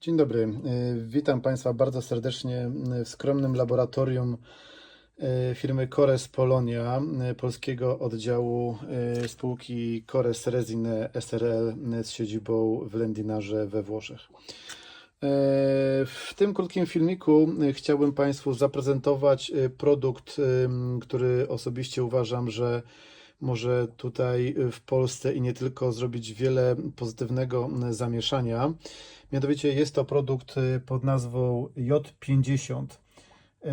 Dzień dobry. E, Witam Państwa bardzo serdecznie w skromnym laboratorium e, firmy Cores Polonia, e, polskiego oddziału spółki Cores Resine SRL z siedzibą w Lendinarze we Włoszech. W tym krótkim filmiku chciałbym Państwu zaprezentować produkt, który osobiście uważam, że może tutaj w Polsce i nie tylko zrobić wiele pozytywnego m, zamieszania. Mianowicie jest to produkt e, pod nazwą J50. E,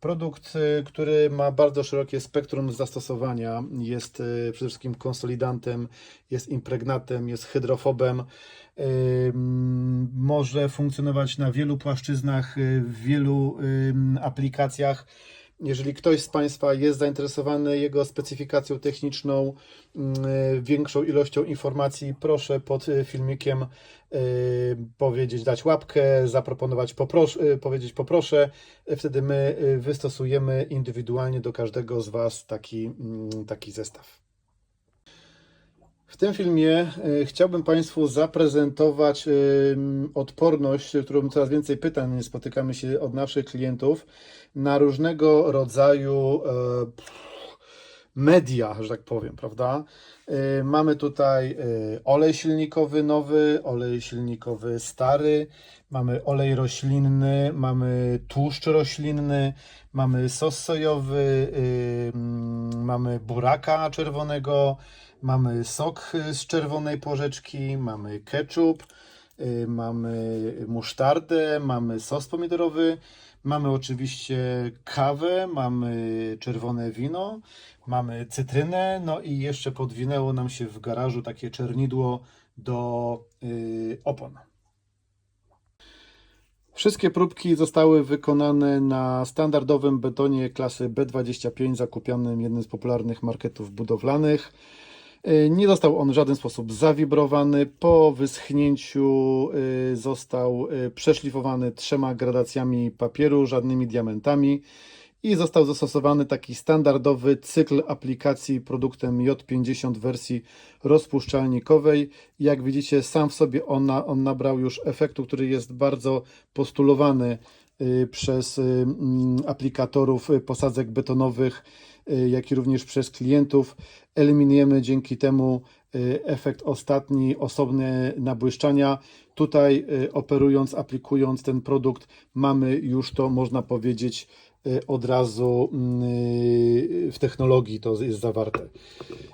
Produkt, który ma bardzo szerokie spektrum zastosowania. Jest przede wszystkim konsolidantem, jest impregnatem, jest hydrofobem. Może funkcjonować na wielu płaszczyznach, w wielu aplikacjach. Jeżeli ktoś z Państwa jest zainteresowany jego specyfikacją techniczną, mm, e, większą ilością informacji, proszę pod e, filmikiem e, powiedzieć, dać łapkę, zaproponować popros- powiedzieć poproszę. Wtedy my wystosujemy indywidualnie do każdego z Was taki, mm, taki zestaw. W tym filmie e, chciałbym Państwu zaprezentować em, odporność, którą coraz więcej pytań spotykamy się od naszych klientów na różnego rodzaju e, media, że tak powiem, prawda? E, Mamy tutaj e, olej silnikowy nowy, olej silnikowy stary, mamy olej roślinny, mamy tłuszcz roślinny, mamy sos sojowy, y, mamy buraka czerwonego, mamy sok z czerwonej porzeczki, mamy ketchup, y, mamy musztardę, mamy sos pomidorowy, mamy oczywiście kawę, mamy czerwone wino, mamy cytrynę, no i jeszcze podwinęło nam się w garażu takie czernidło do y, opon. Wszystkie próbki zostały wykonane na standardowym betonie klasy B25, zakupionym jednym z popularnych marketów budowlanych. Y, Nie został on w żaden sposób zawibrowany. Po wyschnięciu y, został y, przeszlifowany trzema gradacjami papieru, żadnymi diamentami i został zastosowany taki standardowy cykl aplikacji produktem J50 w wersji rozpuszczalnikowej. Jak widzicie, sam w sobie on, on nabrał już efektu, który jest bardzo postulowany przez y, mm, aplikatorów y, posadzek betonowych, y, jak i również przez klientów. Eliminujemy dzięki temu y, efekt ostatni, osobne nabłyszczania. Tutaj y, operując, aplikując ten produkt, mamy już to, można powiedzieć, y, od razu y, w technologii to jest zawarte.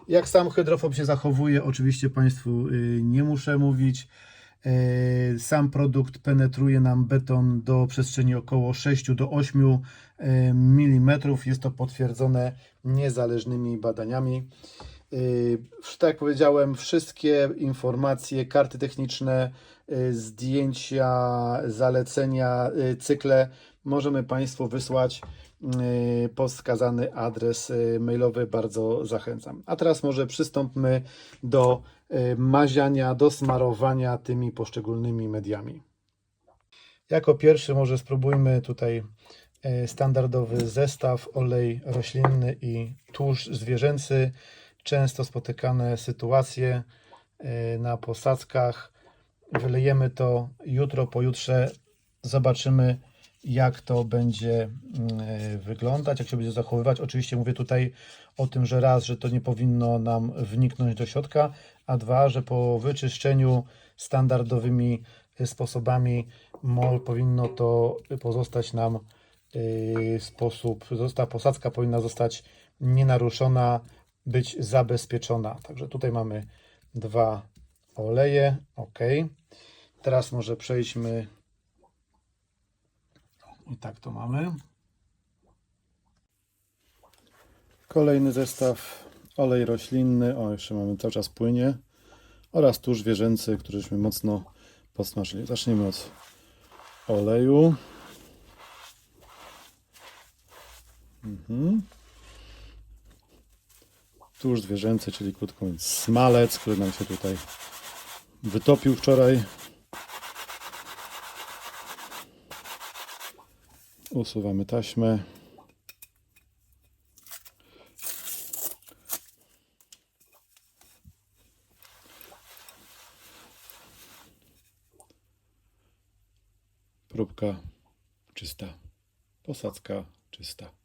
Jak sam hydrofob się zachowuje, oczywiście Państwu y, nie muszę mówić. E, Sam produkt penetruje nam beton do przestrzeni około 6 do 8 mm. Jest to potwierdzone niezależnymi badaniami. E, Tak jak powiedziałem, wszystkie informacje, karty techniczne, e, zdjęcia, zalecenia, e, cykle możemy Państwu wysłać e, pod wskazany adres e, mailowy. Bardzo zachęcam. A teraz może przystąpmy do e, maziania, do smarowania tymi poszczególnymi mediami. Jako pierwszy może spróbujmy tutaj standardowy zestaw olej roślinny i tłuszcz zwierzęcy. Często spotykane sytuacje na posadzkach. Wylejemy to jutro, pojutrze. Zobaczymy, jak to będzie mm, e, wyglądać, jak się będzie zachowywać. Oczywiście mówię tutaj o tym, że raz, że to nie powinno nam wniknąć do środka, a dwa, że po wyczyszczeniu standardowymi e, sposobami mo, powinno to pozostać nam e, sposób, ta posadzka powinna zostać nienaruszona, być zabezpieczona. Także tutaj mamy dwa oleje, ok. Teraz może przejdźmy i tak to mamy. Kolejny zestaw olej roślinny, o jeszcze mamy cały czas płynie oraz tłuszcz zwierzęcy, któryśmy mocno posmażyli. Zaczniemy od oleju. Mhm. Tłuszcz zwierzęcy, czyli krótko mówiąc smalec, który nam się tutaj wytopił wczoraj. Usuwamy taśmę. Próbka czysta. Posadzka czysta.